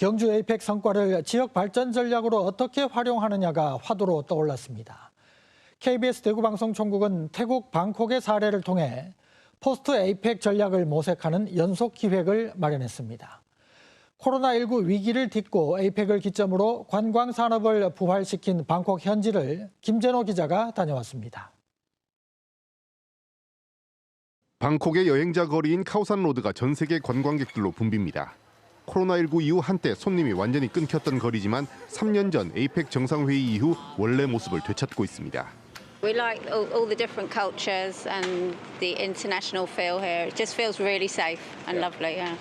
경주 에이펙 성과를 지역 발전 전략으로 어떻게 활용하느냐가 화두로 떠올랐습니다. KBS 대구방송총국은 태국 방콕의 사례를 통해 포스트 에이펙 전략을 모색하는 연속 기획을 마련했습니다. 코로나19 위기를 딛고 에이펙을 기점으로 관광 산업을 부활시킨 방콕 현지를 김재노 기자가 다녀왔습니다. 방콕의 여행자 거리인 카오산 로드가 전 세계 관광객들로 붐빕니다. 코로나19 이후 한때 손님이 완전히 끊겼던 거리지만 3년 전 에이펙 정상회의 이후 원래 모습을 되찾고 있습니다. We like all, all the different cultures and the international feel here. It just feels really safe and lovely. Yeah.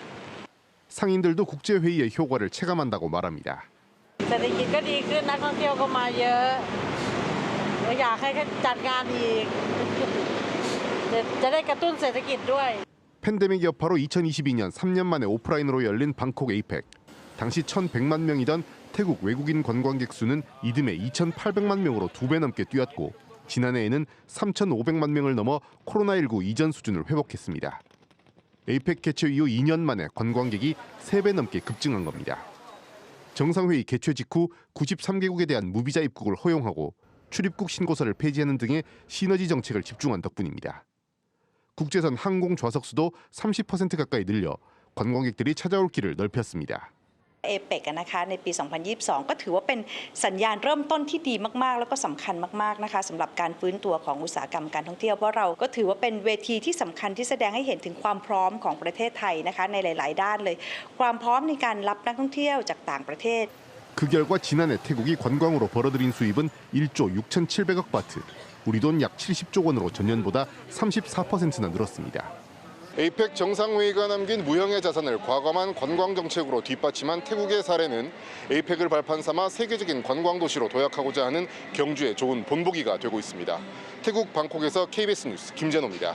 상인들도 국제회의의 효과를 체감한다고 말합니다. เศรษฐกิจก็ดีขึ้นนักท่องเที่ยวก็มาเยอะอยากให้เขาจัดงานอีกจะจะได้กระตุ้นเศรษฐกิจด้วย 팬데믹 여파로 2022년 3년 만에 오프라인으로 열린 방콕 에이펙. 당시 1,100만 명이던 태국 외국인 관광객 수는 이듬해 2,800만 명으로 두 배 넘게 뛰었고 지난해에는 3,500만 명을 넘어 코로나19 이전 수준을 회복했습니다. 에이펙 개최 이후 2년 만에 관광객이 3배 넘게 급증한 겁니다. 정상회의 개최 직후 93개국에 대한 무비자 입국을 허용하고 출입국 신고서를 폐지하는 등의 시너지 정책을 집중한 덕분입니다. 국제선 항공 좌석 수도 30% 가까이 늘려 관광객들이 찾아올 길을 넓혔습니다. เอเปกนะคะในปี 2022 ก็ถือว่าเป็นสัญญาณเริ่มต้นที่ดีมาก ๆ แล้วก็สำคัญมาก ๆ นะคะสำหรับการฟื้นตัวของอุตสาหกรรมการท่องเที่ยวเพราะเราก็ถือว่าเป็นเวทีที่สำคัญที่แสดงให้เห็นถึงความพร้อมของประเทศไทยนะคะในหลาย ๆ ด้านเลย ความพร้อมในการรับนักท่องเที่ยวจากต่างประเทศ 그 결과 지난해 태국이 관광으로 벌어들인 수입은 1조 6,700억 바트, 우리 돈 약 70조 원으로 전년보다 34%나 늘었습니다. 에이펙 정상회의가 남긴 무형의 자산을 과감한 관광 정책으로 뒷받침한 태국의 사례는 에이펙을 발판 삼아 세계적인 관광 도시로 도약하고자 하는 경주의 좋은 본보기가 되고 있습니다. 태국 방콕에서 KBS 뉴스 김재노입니다.